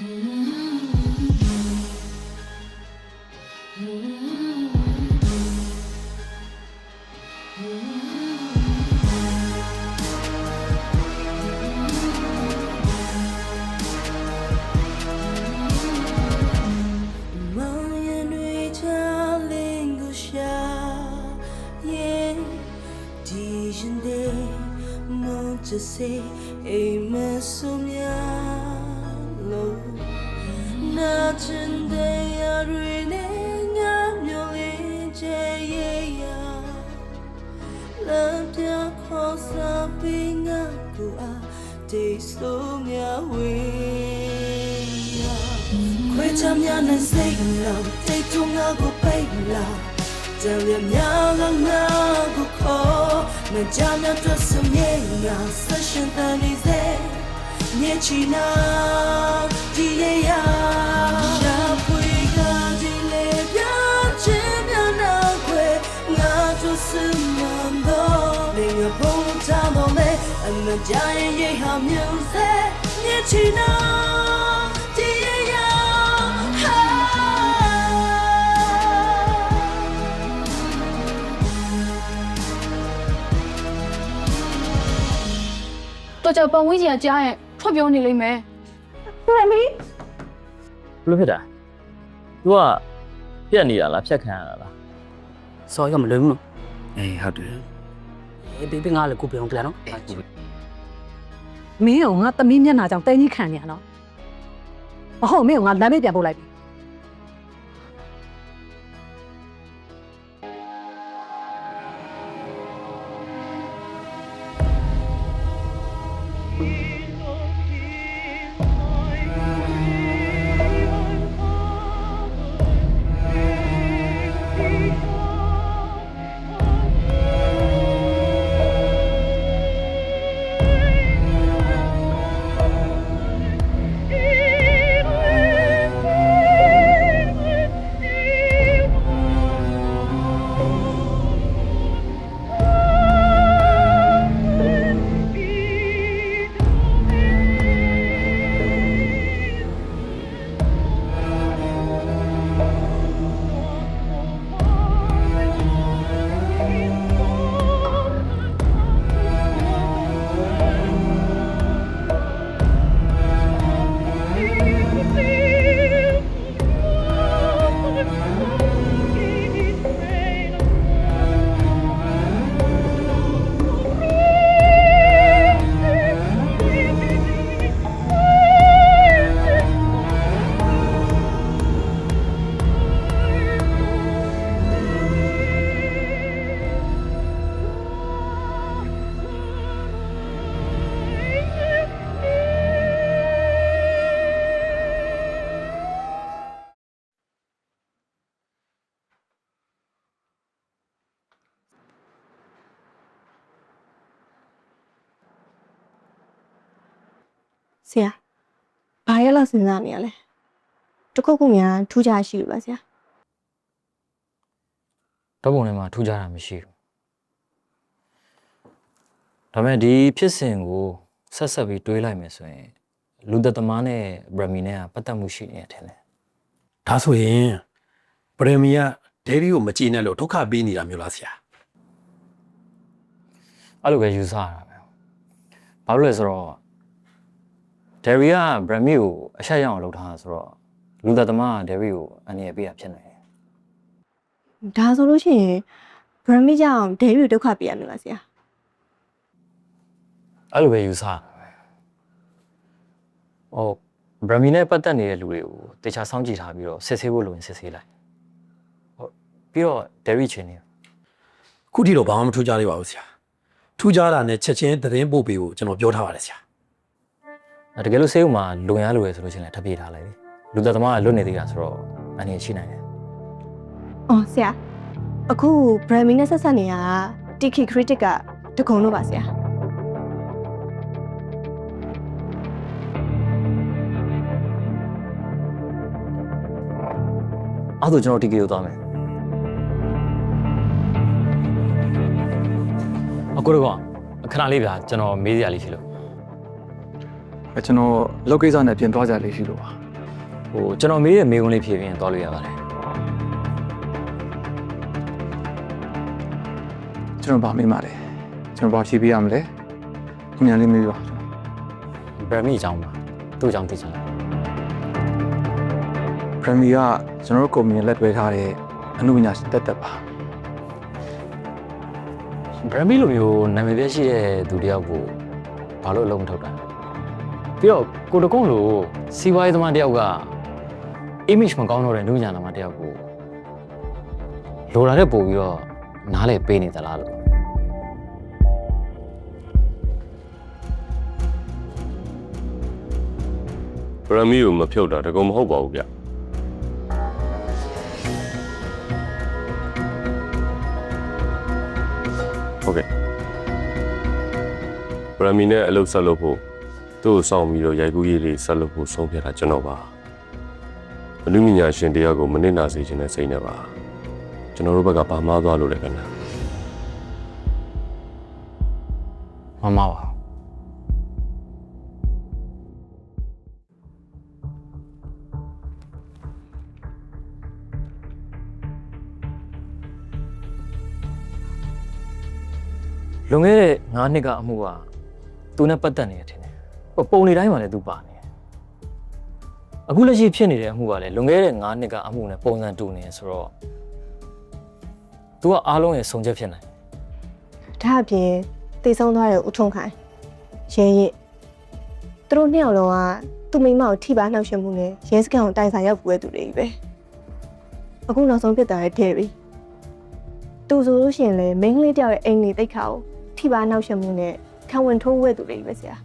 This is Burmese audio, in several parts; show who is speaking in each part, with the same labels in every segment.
Speaker 1: မောင်ရင်တွေချ လင်းကိုရှာရဲ့ဒီရင်တွေမုန်းချစေအိမ်မဆုံများလို့နာချင်တဲ့ရတွေနဲ့ငါမျိုးလေးချေရဲ့ရလမ်းပြခေါ်စားပြီးငါကိုအားတေးဆိုးများဝေးရခွေချမ်းများနဲ့စိတ်လောတိတ်ထုံငါကိုပိတ်လာကြံရ များကငါကိုခေါ်မကြမ်းတဲ့အတွက်စမြေငါဆက်ရှင်တန်နေစေမြေချီနာဒီရရရှာဖွေကဒီလေပြချင်များနာခွေငါတို့စမန်တော့နေငါပုံချတော့လေအမကြရင်ရိတ်ဟာမျိုးစေမြေချီနာဒီရရ
Speaker 2: တော်ကြပတ်ဝန်းကျင်ကကြားရင် ထွက်ပြောနေလိမ့်မယ်
Speaker 3: ဘယ်လိုဖြစ်တာ तू ကပြက်နေတာလားဖြတ်ခံရတာလား
Speaker 4: စော်ရမလွယ်ဘူးနော်
Speaker 5: အေးဟုတ်တယ်
Speaker 4: အေးဘေဘေငါလည်းကိုပြောင်းကြလားနော်
Speaker 6: မင်းကငါသမီးမျက်နှာကြောင့်တဲကြီးခံနေရနော်မဟုတ်မင်းကငါလမ်းမေးပြန်ပို့လိုက်ပြီ
Speaker 7: ဆရာဘာရလောက်စဉ်းစားနေရလဲတခုခုများထူးခြားရှိလို့ပါဆရာ
Speaker 3: တော့ပုံထဲမှာထူးခြားတာမရှိဘူးဒါပေမဲ့ဒီဖြစ်စဉ်ကိုဆက်ဆက်ပြီးတွေးလိုက်မယ်ဆိုရင်လူသက်သမားနဲ့ဗရမီနဲ့ကပတ်သက်မှုရှိနေတယ်ထင်တယ်
Speaker 5: ဒါဆိုရင်ပရမီကဒဲရီကိုမကြည့်နဲ့လို့ဒုက္ခပေးနေတာမျိုးလားဆရာ
Speaker 3: အဲ့လိုပဲယူဆရတာပဲဘာလို့လဲဆိုတော့ ဒယ်ရီကဗရမီကိုအဆက်ရအောင်လုပ်ထားတာဆိုတော့လူသက်သမားကဒယ်ရီကိုအနေနဲ့ပေးတာဖြစ်နေတယ်
Speaker 7: ဒါဆိုလို့ရှိရင်ဗရမီကြောင့်ဒဲရီကိုဒုက္ခပေးရမလားဆရာ
Speaker 3: အဲ့လိုပဲယူဆရတာပဲဟိုဗရမီနဲ့ပတ်သက်နေတဲ့လူတွေကိုတေချာစောင့်ကြည့်ထားပြီးတော့စစ်ဆေးဖို့လိုရင်စစ်ဆေးလိုက်ဟုတ်ပြီးတော့ဒယ်ရီချင်းနေ
Speaker 5: ခုထိတော့ဘာမှမထူးခြားသေးပါဘူးဆရာထူးခြားတာနဲ့ချက်ချင်းသတင်းပို့ပေးဖို့ကျွန်တော်ပြောထားပါတယ်ဆရာ
Speaker 3: တကယ်လို့ဆေးဥမှာလွန်ရလွယ်ဆိုလို့ရှိရင်လည်းထပ်ပြေးထားလိုက်လေလူသက်သမားကလွတ်နေသေးတာဆိုတော့အနေရှိနိုင်တယ်
Speaker 7: အော်ဆရာအခုဗရမီနဲ့ဆက်ဆက်နေတာက TK critic ကတကုံလို့ပါဆရာ
Speaker 3: အဲ့ဒါဆိုကျွန်တော် TK ကိုသွားမယ်အကိုတော့ခဏလေးဗျာကျွန်တော်မေးစရာလေးရှိလို့
Speaker 8: အဲကျွန်တော်လောက်ကိစ္စနဲ့ပြင်သွားကြလေးရှိလို့ပါ
Speaker 3: ဟိုကျွန်တော်မေးတဲ့မေးခွန်းလေးဖြေပြီးရင်သွားလို့ရပါတယ်
Speaker 8: ကျွန်တော်ဗာမေးမှာလဲကျွန်တော်ဗာဖြေပေးရမလဲအမြန်လေးမေးပါ
Speaker 3: ဗရမီအကြောင်းပါသူ့အကြောင်းသိချင်တယ်
Speaker 8: ပရမီကကျွန်တော်တို့ကုမ္ပဏီနဲ့လက်တွဲထားတဲ့အမှုပညာရှင်တက်တက်ပါ
Speaker 3: ဗရမီလိုမျိုးနာမည်ပြရှိတဲ့သူတယောက်ကိုဘာလို့အလုံးမထုတ်တာ ပြီးတော့ကိုတကုန်းလိုစီးပွားရေးသမားတယောက်က image မကောင်းတော့တဲ့လူညာနာမတယောက်ကိုလိုလာတဲ့ပို့ပြီးတော့နားလေပေးနေသလားလို့
Speaker 9: ဗရမီကိုမဖြုတ်တာတကုံမဟုတ်ပါဘူးဗျဟုတ်ကဲ့ဗရမီနဲ့အလုပ်ဆက်လုပ်ဖို့ သူ့ကိုစောင့်ပြီးတော့ရိုက်ကူးရေးလေးဆက်လုပ်ဖို့ဆုံးဖြတ်တာကျွန်တော်ပါအနုပညာရှင်တရားကိုမနစ်နာစေခြင်းနဲ့စိတ်နဲ့ပါကျွန်တော်တို့ဘက်ကပါမားသွားလို့လည်းကန
Speaker 3: မမပါလွန်ခဲ့တဲ့9နှစ်ကအမှုကသူနဲ့ပတ်သက်နေတယ်ထင်တယ်ဟို ပုံနေတိုင်းမှာလည်းသူပါနေတယ်အခုလက်ရှိဖြစ်နေတဲ့အမှုကလည်းလွန်ခဲ့တဲ့9နှစ်ကအမှုနဲ့ပုံစံတူနေတယ်ဆိုတော့သူကအားလုံးရဲ့စုံချက်ဖြစ်နိုင်
Speaker 7: ဒါအပြင်တေဆုံးသွားတဲ့ဦးထုံးခိုင်ရဲရဲသူတို့နှစ်ယောက်လုံးကသူ့မိမကိုထိပါနှောက်ယှက်မှုနဲ့ရဲစခန်းကိုတိုင်ဆိုင်ရောက်ပူတဲ့သူတွေကြီးပဲအခုနောက်ဆုံးဖြစ်သွားတဲ့ဒယ်ရီသူဆိုလို့ရှိရင်လေမိန်းကလေးတယောက်ရဲ့အိမ်လေးတိတ်ခါကိုထိပါနှောက်ယှက်မှုနဲ့ခံဝင်ထိုးဝဲသူတွေကြီးပဲဆရာ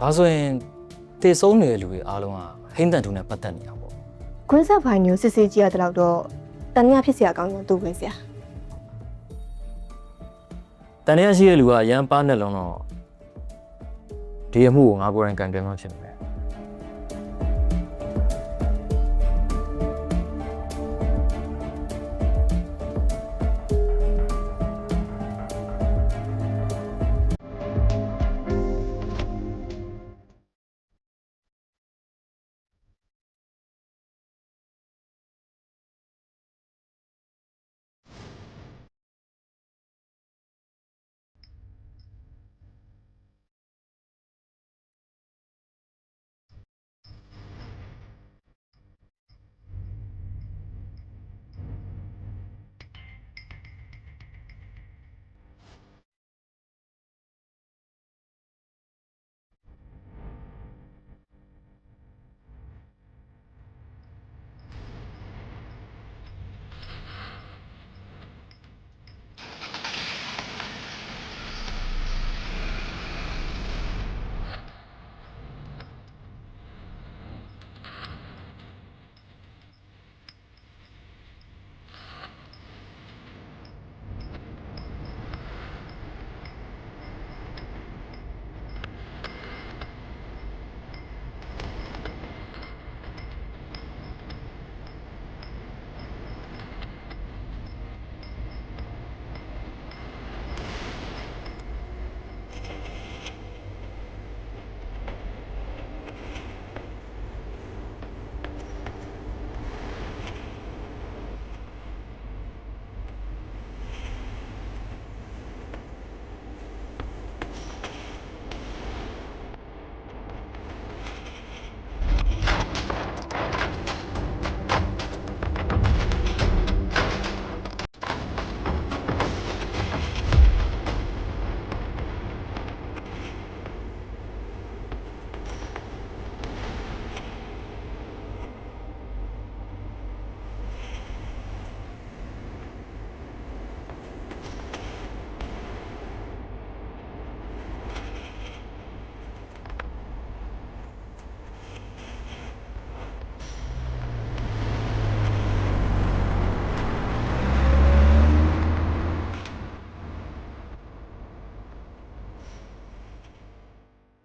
Speaker 3: ဒါဆိုရင်တေဆုံးနေတဲ့လူတွေအားလုံးကဟိမ့်တန်တူနဲ့ပတ်သက်နေတာပေါ့
Speaker 7: ကွင်းဆက်ဖိုင်မျိုးစစ်စစ်ကြည့်ရတဲ့လောက်တော့တန်မြဖြစ်စရာကောင်းရင်သူပဲဆရာ
Speaker 3: တန်ရရှိတဲ့လူကအရန်ပါနဲ့လုံးတော့ဒီအမှုကိုငါကိုယ်တိုင်ကန်ကြမှဖြစ်မယ်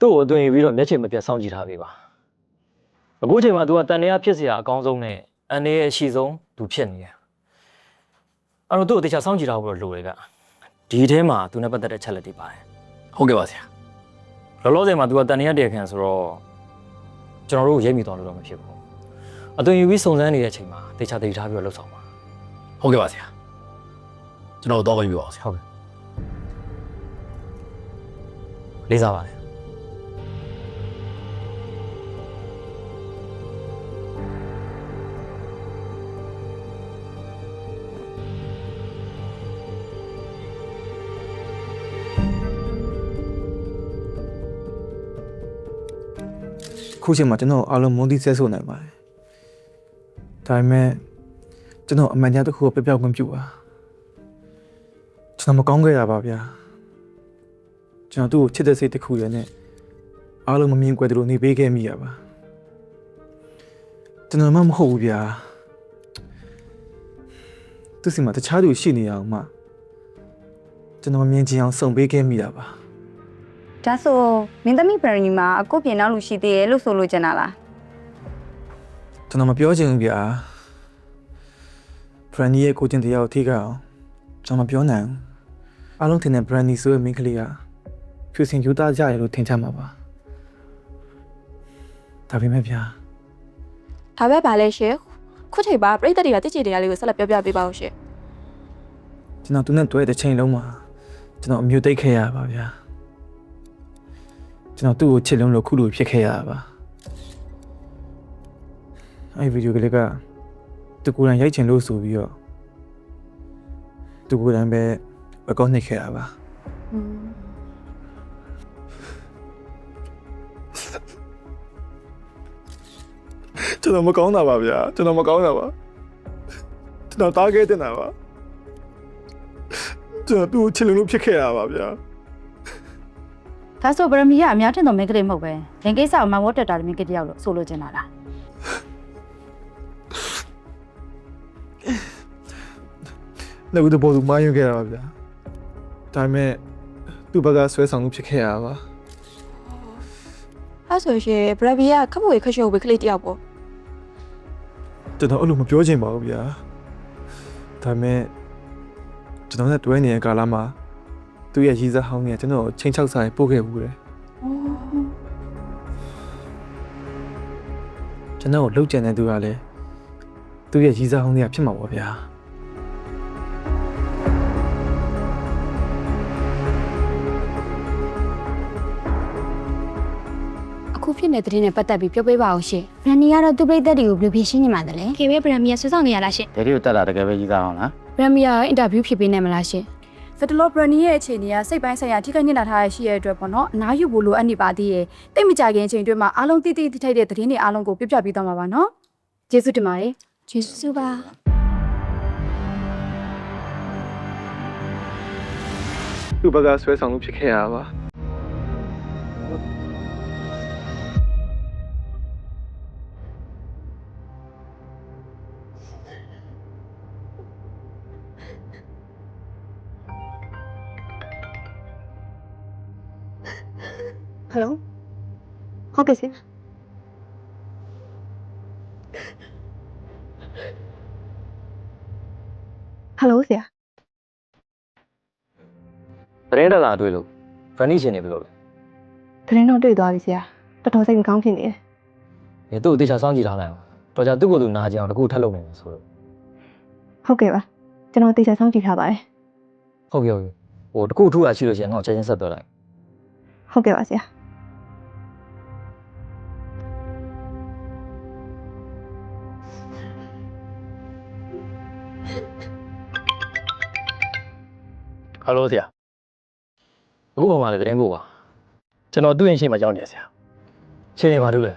Speaker 3: သူ့ကိုအသွင်ယူပြီးတော့မျက်ခြေမပြတ်စောင့်ကြည့်ထားပေးပါအခုအချိန်မှာ तू ကတန်တရားဖြစ်เสียအကောင်းဆုံးနဲ့အန်နေရဲ့အရှိဆုံးသူဖြစ်နေတယ်အဲ့တော့သူ့ကိုတခြားစောင့်ကြည့်ထားဖို့လိုတယ်ကဒီထဲမှာ तू နဲ့ပတ်သက်တဲ့ချက်လက်တွေပါတယ်
Speaker 5: ဟုတ်ကဲ့ပါဆရာ
Speaker 3: လောလောဆယ်မှာ तू ကတန်တရားတရားခံဆိုတော့ ကျွန်တော်တို့ကိုရိပ်မိသွားလို့တော့မဖြစ်ဘူးအသွင်ယူပြီးစုံစမ်းနေတဲ့အချိန်မှာတေချာတေထားပြီးတော့လှုပ်ဆောင်ပါ
Speaker 5: ဟုတ်ကဲ့ပါဆရာကျွန်တော်တော့ခွင့်ပြုပါဦးဆရာ
Speaker 3: ဟုတ်ကဲ့လေးစားပါတယ်
Speaker 8: ခုချိန်မှာကျွန်တော်အားလုံးမုန်းတိဆဲဆိုနိုင်ပါတယ်ဒါပေမဲ့ကျွန်တော်အမှန်တရားတစ်ခုကိုပြပြောက်ခွင့်ပြုပါကျွန်တော်မကောင်းခဲ့တာပါဗျာကျွန်တော်သူ့ကိုချစ်တဲ့စိတ်တစ်ခုရဲ့နဲ့အားလုံးမမြင်ကွယ်သူလိုနေပေးခဲ့မိရပါကျွန်တော်မှမဟုတ်ဘူးဗျာသူစီမှာတခြားသူရှိနေအောင်မှကျွန်တော်မြင်ချင်အောင်စုံပေးခဲ့မိတာပါ
Speaker 10: ဒါဆိုမင်းသမီးဗရနီမှာအကိုပြင်နောက်လူရှိသေးရဲ့လို့ဆိုလို့ကျင်တာလား
Speaker 8: ကျွန်တော်မပြောချင်ဘူးဗျာဘရန်နီရဲ့ကိုချင်းတရားကိုထိခိုက်အောင်ကျွန်တော်မပြောနိုင်ဘူးအားလုံးထင်တဲ့ဘရန်နီဆိုတဲ့မိန်းကလေးကဖြူစင်ယူသားကြရလို့ထင်ကြမှာပါဒါပေမဲ့ဗျာ
Speaker 2: ဒါပဲပါလဲရှင်ခုချိန်ပါပြိတ္တတွေကတိကျတရားလေးကိုဆက်လက်ပြောပြပေးပါဦးရှင်
Speaker 8: ကျွန်တော်သူနဲ့တွေ့တဲ့ချိန်လုံးမှာကျွန်တော်အမျိုးသိပ်ခဲ့ရပါဗျာ ကျွန်တော်သူ့ကိုချစ်လုံးလို့ခုလိုဖြစ်ခဲ့ရတာပါအဲ့ဗီဒီယိုကလေးကသူကိုယ်တိုင်ရိုက်ချင်လို့ဆိုပြီးတော့သူကိုယ်တိုင်ပဲအကောင့်နှိပ်ခဲ့ရပါကျွန်တော်မကောင်းတာပါဗျာကျွန်တော်မကောင်းတာပါကျွန်တော်တားခဲ့တဲ့တာပါကျွန်တော်သူ့ကိုချစ်လို့လို့ဖြစ်ခဲ့ရပါဗျာ
Speaker 10: ဒါဆိုဗရမီကအများထင်တော်မင်းကလေးမဟုတ်ပဲလင်ကိစ္စအမဝတ်တက်တာမင်းကလေးတယောက်လို့ဆိုလို့ကျင်တာလား
Speaker 8: လက်ဦးတဘောသူမာယွန်းခဲ့တာပါဗျာဒါပေမဲ့သူ့ဘက်ကဆွဲဆောင်မှုဖြစ်ခဲ့ရပါ
Speaker 2: အဲဆိုရှင်ဘရဘီကခပ်ဖို့ရခက်ရှုပ်ဝေကလေးတယောက်ပေါ့
Speaker 8: ကျွန်တော်အဲ့လိုမပြောချင်ပါဘူးဗျာဒါပေမဲ့ကျွန်တော်နဲ့တွဲနေတဲ့ကာလမှာ သူ့ရဲ့ရည်စားဟောင်းကကျွန်တော်ကိုချိန်ချောက်စားပို့ခဲ့ဘူးလေကျွန်တော်ကိုလှုပ်ကြံတဲ့သူကလည်းသူ့ရဲ့ရည်စားဟောင်းကဖြစ်မှာပါဗျာ
Speaker 10: အခုဖြစ်နေတဲ့တဲ့နဲ့ပတ်သက်ပြီးပြောပေးပါဦးရှင်ဗရနီကတော့သူ့ပြိသက်တွေကိုဘယ်လိုဖြေရှင်းနေမှာလဲခေဘေးဗရမီကဆွဆောင်နေရလားရှင်
Speaker 4: ဒယ်ရီကိုတက်လာတကယ်ပဲကြီးသားအောင်လား
Speaker 10: ဗရမီကအင်တာဗျူးဖြေပေးနေမလားရှင်
Speaker 2: စတလောဘရနီရဲ့အခြေအနေကစိတ်ပိုင်းဆိုင်ရာထိခိုက်ညစ်လာထားရရှိရတဲ့အတွက်ပေါ့နော်အနားယူဖို့လိုအပ်နေပါသေးရဲ့တိတ်မကြခင်အချိန်အတွင်းမှာအားလုံးတိတိတိထိုက်တဲ့သတင်းတွေအားလုံးကိုပြပြပေးသွားမှာပါနော်ကျေးဇူးတင်ပါတယ်
Speaker 10: ကျေးဇူးပါ
Speaker 8: သူ့ဘက်ကဆွဲဆောင်မှုဖြစ်ခဲ့ရပါ
Speaker 3: သတင်းတက်လာတွေ့လို့ friendly ရှင်နေပြီလို့
Speaker 7: သတင်းတော့တွေ့သွားပြီဆရာတော်တော်စိတ်မကောင်းဖြစ်နေတယ်
Speaker 3: လေသူ့ကိုတေချာစောင့်ကြည့်ထားလိုက်အောင်တော်ကြသူ့ကိုယ်သူနာကြအောင်တကူထပ်လုပ်နေတယ်ဆိုတော့
Speaker 7: ဟုတ်ကဲ့ပါကျွန်တော်တေချာစောင့်ကြည့်ထားပါတယ်
Speaker 3: ဟုတ်ပြီဟုတ်ပြီဟိုတကူထူတာရှိလို့ရှိရင်ငါ့ကိုချက်ချင်းဆက်သွယ်လိုက်
Speaker 7: ဟုတ်ကဲ့ပါဆရာ
Speaker 3: ဟယ်လိုဆရာ အခုပေါ်မှာလည်းသတင်းပို့ပါကျွန်တော်သူ့ရင်ရှိမှကြောင်းနေဆရာချင်းနေပါလို့လေ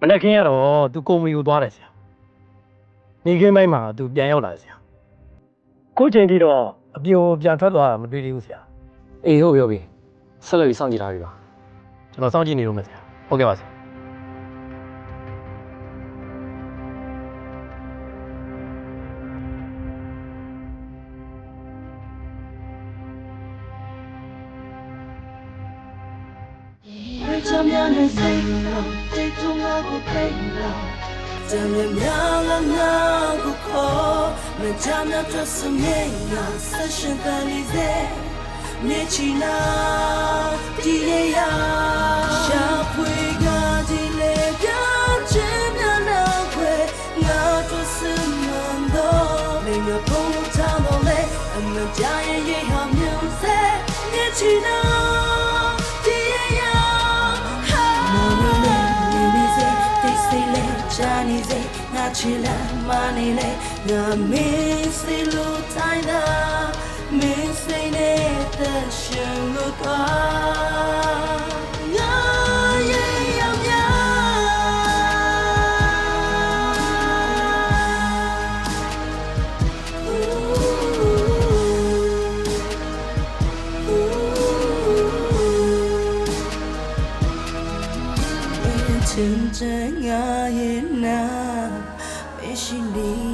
Speaker 3: မနေ့ကင်းရတော့သူကုမ္ပဏီကိုသွားတယ်ဆရာနေခင်းပိုင်းမှာသူပြန်ရောက်လာတယ်ဆရာခုချိန်ထိတော့အပြိုပြန်ထွက်သွားတာမတွေ့သေးဘူးဆရာအေးဟုတ်ပြီဟုတ်ပြီဆက်လက်ပြီးစောင့်ကြည့်ထားပြီပါကျွန်တော်စောင့်ကြည့်နေလို့မယ်ဆရာဟုတ်ကဲ့ပါဆရာ
Speaker 1: ချမ်းများနဲ့စိတ်တော့တိတ်ထုံးလာကိုဖိတ်တော့တမ်းမြများလာနာကိုခေါ်မချမ်းများထွက်စမြင်နာဆက်ရှင်တန်လေးစေမြေချီနာဒီရေရာရှာဖွေကဒီလေပြချင်းများနောက်ခွေငါထွက်စမန်တော့မင်းကဘုံချမ်းတော့လေအမကြရဲ့ရေဟာမြူစဲမြေချီနာ ရှာနေစေငါချီလာမနေလေငါမင်းစိလို့တိုင်းသာမင်းစိနေတဲ့ရှင်လို့သွား ငါရဲ့နာမရှိနေ